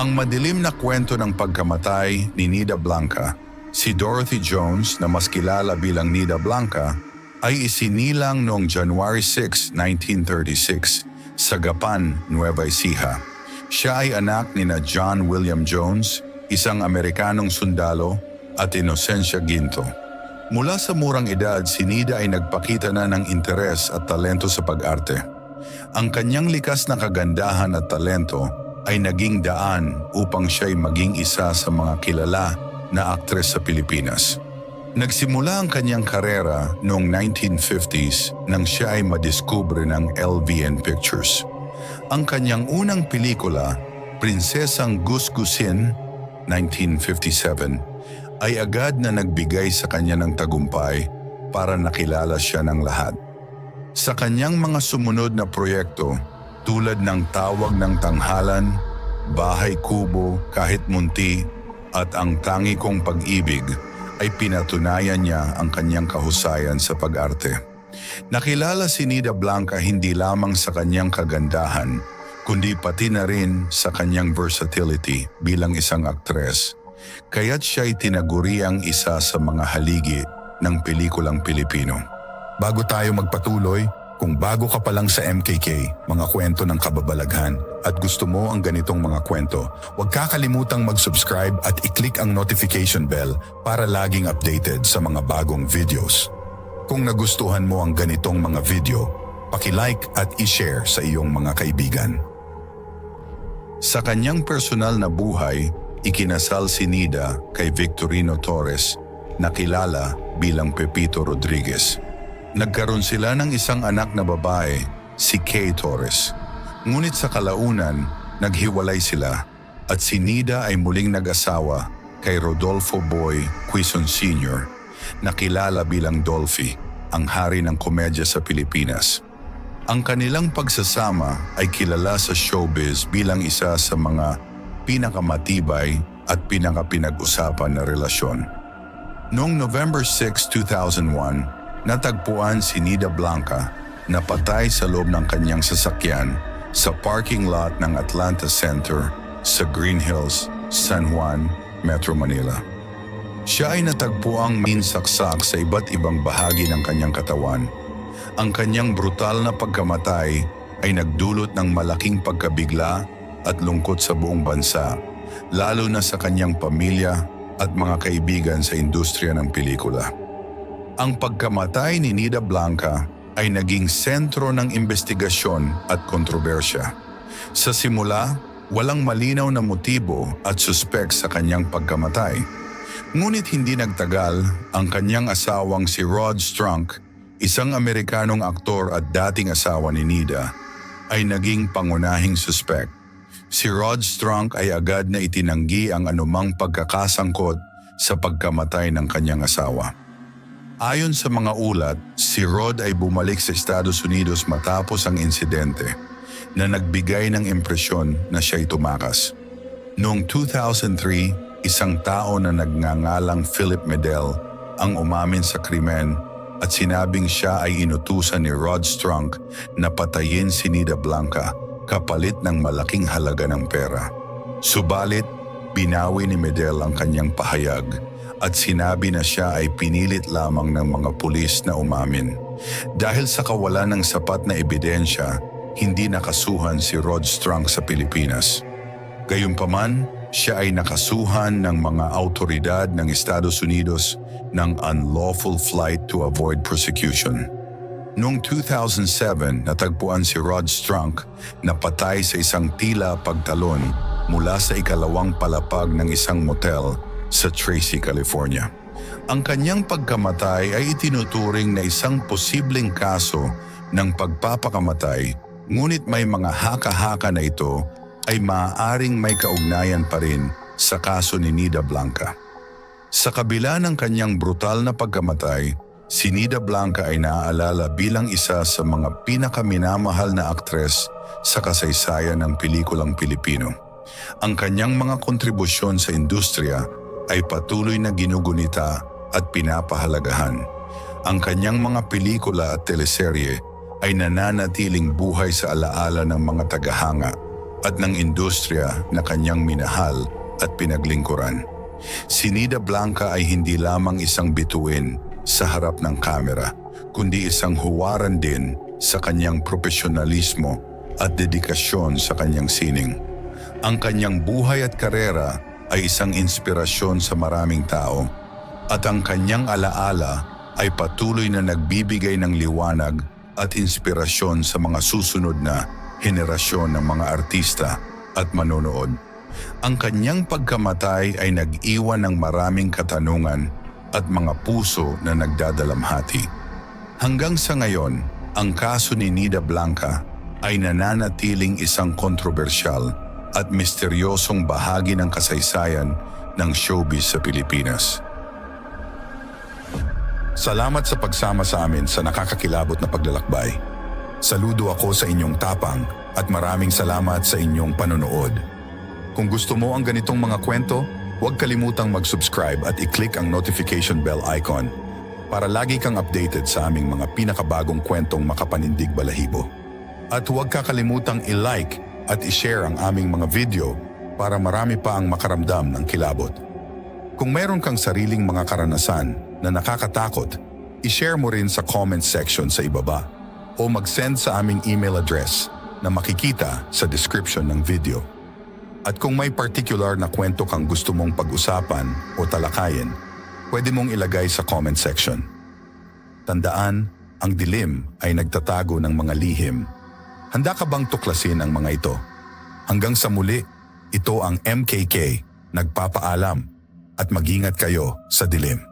Ang madilim na kwento ng pagkamatay ni Nida Blanca, si Dorothy Jones na mas kilala bilang Nida Blanca, ay isinilang noong January 6, 1936 sa Gapan, Nueva Ecija. Siya ay anak ni na John William Jones, isang Amerikanong sundalo, at Inocencia Ginto. Mula sa murang edad, si Nida ay nagpakita na ng interes at talento sa pag-arte. Ang kanyang likas na kagandahan at talento ay naging daan upang siya'y maging isa sa mga kilala na aktres sa Pilipinas. Nagsimula ang kanyang karera noong 1950s nang siya ay madiskubre ng LVN Pictures. Ang kanyang unang pelikula, Prinsesang Gusgusin, 1957, ay agad na nagbigay sa kanya ng tagumpay para nakilala siya ng lahat. Sa kanyang mga sumunod na proyekto, tulad ng Tawag ng Tanghalan, Bahay Kubo, Kahit Munti, at Ang Tangi Kong Pag-ibig, ay pinatunayan niya ang kanyang kahusayan sa pag-arte. Nakilala si Nida Blanca hindi lamang sa kanyang kagandahan, kundi pati na rin sa kanyang versatility bilang isang aktres. Kaya't siya'y tinaguriang isa sa mga haligi ng pelikulang Pilipino. Bago tayo magpatuloy, kung bago ka pa lang sa MKK, mga kwento ng kababalaghan, at gusto mo ang ganitong mga kwento, huwag kakalimutang mag-subscribe at i-click ang notification bell para laging updated sa mga bagong videos. Kung nagustuhan mo ang ganitong mga video, paki-like at i-share sa iyong mga kaibigan. Sa kanyang personal na buhay, ikinasal si Nida kay Victorino Torres na kilala bilang Pepito Rodriguez. Nagkaroon sila ng isang anak na babae, si Kay Torres. Ngunit sa kalaunan, naghiwalay sila at si Nida ay muling nag-asawa kay Rodolfo Boy Quizon Sr. na kilala bilang Dolphy, ang hari ng komedya sa Pilipinas. Ang kanilang pagsasama ay kilala sa showbiz bilang isa sa mga pinakamatibay at pinakapinag-usapan na relasyon. Noong November 6, 2001, natagpuan si Nida Blanca na patay sa loob ng kanyang sasakyan sa parking lot ng Atlanta Center sa Green Hills, San Juan, Metro Manila. Siya ay natagpuang minsaksak sa iba't ibang bahagi ng kanyang katawan. Ang kanyang brutal na pagkamatay ay nagdulot ng malaking pagkabigla at lungkot sa buong bansa, lalo na sa kanyang pamilya at mga kaibigan sa industriya ng pelikula. Ang pagkamatay ni Nida Blanca ay naging sentro ng investigasyon at kontrobersya. Sa simula, walang malinaw na motibo at suspek sa kanyang pagkamatay. Ngunit hindi nagtagal, ang kanyang asawang si Rod Strunk, isang Amerikanong aktor at dating asawa ni Nida, ay naging pangunahing suspek. Si Rod Strunk ay agad na itinanggi ang anumang pagkakasangkot sa pagkamatay ng kanyang asawa. Ayon sa mga ulat, si Rod ay bumalik sa Estados Unidos matapos ang insidente na nagbigay ng impresyon na siya'y tumakas. Noong 2003, isang tao na nagngangalang Philip Medel ang umamin sa krimen at sinabing siya ay inutusan ni Rod Strunk na patayin si Nida Blanca kapalit ng malaking halaga ng pera. Subalit, binawi ni Medel ang kanyang pahayag at sinabi na siya ay pinilit lamang ng mga pulis na umamin. Dahil sa kawalan ng sapat na ebidensya, hindi nakasuhan si Rod Strunk sa Pilipinas. Gayunpaman, siya ay nakasuhan ng mga autoridad ng Estados Unidos ng unlawful flight to avoid prosecution. Noong 2007, natagpuan si Rod Strunk na patay sa isang tila pagtalon mula sa ikalawang palapag ng isang motel sa Tracy, California. Ang kanyang pagkamatay ay itinuturing na isang posibleng kaso ng pagpapakamatay ngunit may mga haka-haka na ito ay maaaring may kaugnayan pa rin sa kaso ni Nida Blanca. Sa kabila ng kanyang brutal na pagkamatay, si Nida Blanca ay naaalala bilang isa sa mga pinakaminamahal na aktres sa kasaysayan ng pelikulang Pilipino. Ang kanyang mga kontribusyon sa industriya ay patuloy na ginugunita at pinapahalagahan. Ang kanyang mga pelikula at teleserye ay nananatiling buhay sa alaala ng mga tagahanga at ng industriya na kanyang minahal at pinaglingkuran. Si Nida Blanca ay hindi lamang isang bituin sa harap ng kamera, kundi isang huwaran din sa kanyang profesionalismo at dedikasyon sa kanyang sining. Ang kanyang buhay at karera ay isang inspirasyon sa maraming tao at ang kanyang alaala ay patuloy na nagbibigay ng liwanag at inspirasyon sa mga susunod na henerasyon ng mga artista at manonood. Ang kanyang pagkamatay ay nag-iwan ng maraming katanungan at mga puso na nagdadalamhati. Hanggang sa ngayon, ang kaso ni Nida Blanca ay nananatiling isang kontrobersyal at misteryosong bahagi ng kasaysayan ng showbiz sa Pilipinas. Salamat sa pagsama sa amin sa nakakakilabot na paglalakbay. Saludo ako sa inyong tapang at maraming salamat sa inyong panonood. Kung gusto mo ang ganitong mga kwento, huwag kalimutang mag-subscribe at i-click ang notification bell icon para lagi kang updated sa aming mga pinakabagong kwentong makapanindig balahibo. At huwag kakalimutang i-like at i-share ang aming mga video para marami pa ang makaramdam ng kilabot. Kung meron kang sariling mga karanasan na nakakatakot, i-share mo rin sa comment section sa ibaba o mag-send sa aming email address na makikita sa description ng video. At kung may particular na kwento kang gusto mong pag-usapan o talakayin, pwede mong ilagay sa comment section. Tandaan, ang dilim ay nagtatago ng mga lihim. Handa ka bang tuklasin ang mga ito? Hanggang sa muli, ito ang MKK, nagpapaalam at mag-ingat kayo sa dilim.